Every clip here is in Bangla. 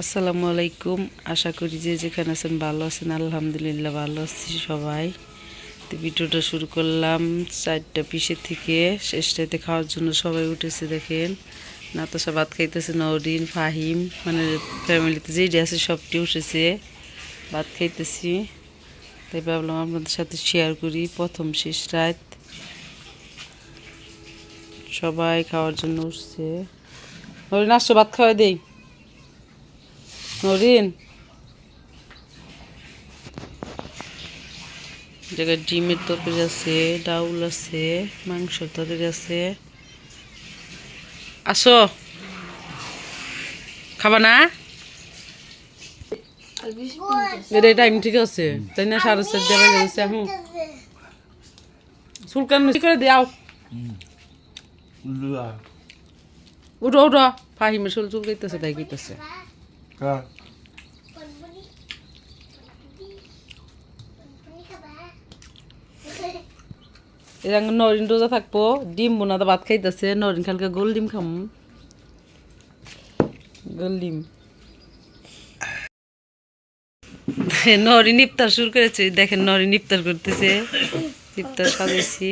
আসসালামু আলাইকুম। আশা করি যে যেখানে আছেন ভালো আছেন। আলহামদুলিল্লাহ ভালো আছি সবাই। তো ভিডিওটা শুরু করলাম চারটা পিসের থেকে। শেষটাতে খাওয়ার জন্য সবাই উঠেছে দেখেন। না নাতাশা ভাত খাইতেছে নরিন ফাহিম মানে ফ্যামিলিতে যেইটি আছে সবটি উঠেছে। ভাত খাইতেছি। তাই ভাবলাম আপনাদের সাথে শেয়ার করি। প্রথম শেষ রাত। সবাই খাওয়ার জন্য উঠছে। নরিন আসছো, ভাত খাওয়াই দেই। নরিন। জায়গায় ডিমের তরকারি আছে ডাউল আছে মাংসের তরকারি আছে। আসো। খাবা না? এটা টাইম ঠিক আছে। তাই না সাড়ে চার যাবে গেছে হুম চুলকান করে দেও উঠো উঠো। ফাহিমের চুল চুল গইতেছে তাই গইতেছে এরা নরিন রোজা থাকব, ডিম বোনাতে ভাত খাইতেছে, নরিন খালকে গোল ডিম খাম। গোল ডিম। নরিন ইফতার শুরু করেছে, দেখেন নরিন ইফতার করতেছে, ইফতার সাজাইছি।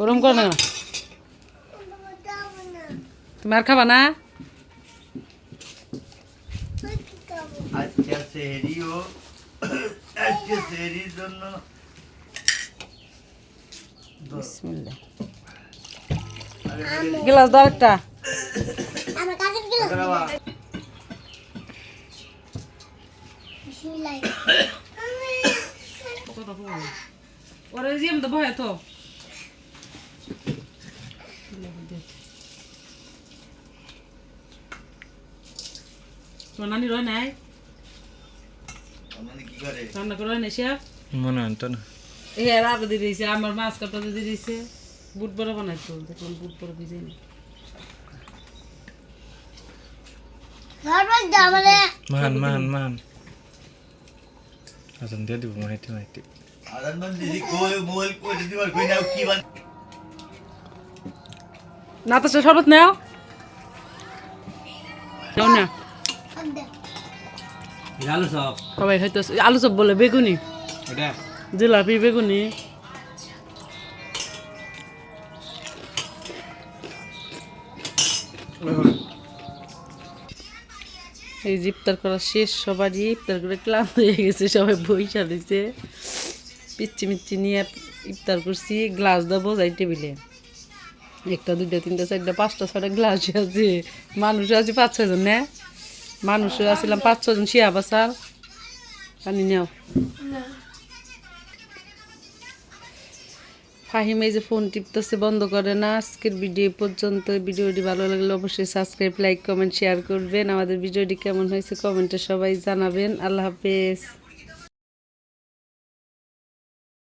ওরম করে না। তুমি আর খাবা না? আজকে সেহরিও আজকে সেহরির জন্য বিসমিল্লাহ। গ্লাস দাও একটা। বাবা, ওরা জিম তো ভয় তো। তোমার নানি রয় নাই আমাদের কি করে রান্না করে রয় নাই সে মনে হয় তো না আর আরও দিয়ে দিয়েছে আমার মাছ কাটা দিয়ে দিয়েছে বুট বড় বানাইতো দেখুন বুট বড় ভিজে নি মান মান মান আজন দিয়ে দিব মাইতি মাইতি আদান দিদি কই মোবাইল কই দিদি কই নাও কি বান না তো শরবত নাও আলু সব সবাই হয়তো আলু চপ বলে বেগুনি। এটা? জিলাপি বেগুনি। এই যে ইফতার করা শেষ সবারই ইফতার করে ক্লান্ত হয়ে গেছে সবাই বইসা দিছে। পিচ্ছি মিচ্ছি নিয়ে ইফতার করছি গ্লাস দেবো যাই টেবিলে। একটা দুইটা তিনটা চারটা পাঁচটা ছটা গ্লাস আছে। মানুষ আছে পাঁচ ছজন না? মানুষ আসলাম পাঁচ ছজন শিয়া বাসার পানি নেও। ফাহিম এই যে ফোন টিপতেছে বন্ধ করে না। আজকের ভিডিও পর্যন্ত। ভিডিওটি ভালো লাগলে অবশ্যই সাবস্ক্রাইব লাইক কমেন্ট শেয়ার করবেন। আমাদের ভিডিওটি কেমন হয়েছে কমেন্টে সবাই জানাবেন। আল্লাহ হাফেজ।